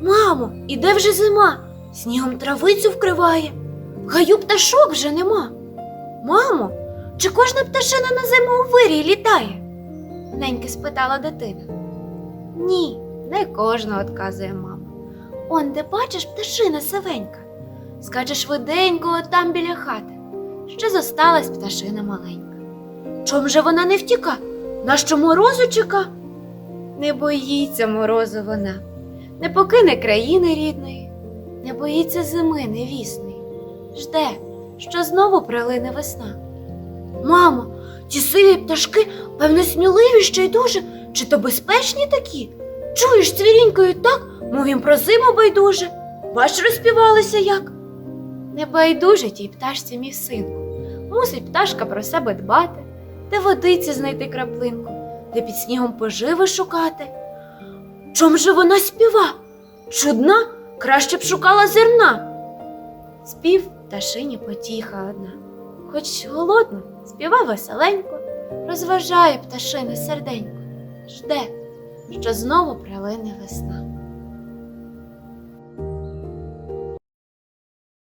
Мамо, іде вже зима, снігом травицю вкриває. Гаю пташок вже нема. Мамо, чи кожна пташина на зиму у вирій літає? Неньки спитала дитина. Ні, не кожна, отказує мама. Он де бачиш пташина сивенька. Скаче швиденько там біля хати. Ще зосталась пташина маленька. Чом же вона не втіка? Нащо морозу чека? Не боїться морозу вона, не покине країни рідної, не боїться зими невісної, жде, що знову прилине весна. Мамо, ці сиві пташки, певно, сміливі ще й дуже, чи то безпечні такі? Чуєш, цвірінькою так, мов їм про зиму байдуже. Бач, розпівалися як. Не байдуже тій пташці, мій синку. Мусить пташка про себе дбати, де водиці знайти краплинку, де під снігом поживи шукати. Чом же вона співа? Чудна, краще б шукала зерна. Спів пташині потіха одна, хоч голодно, співа веселенько, розважає пташини серденько, жде, що знову прилине весна.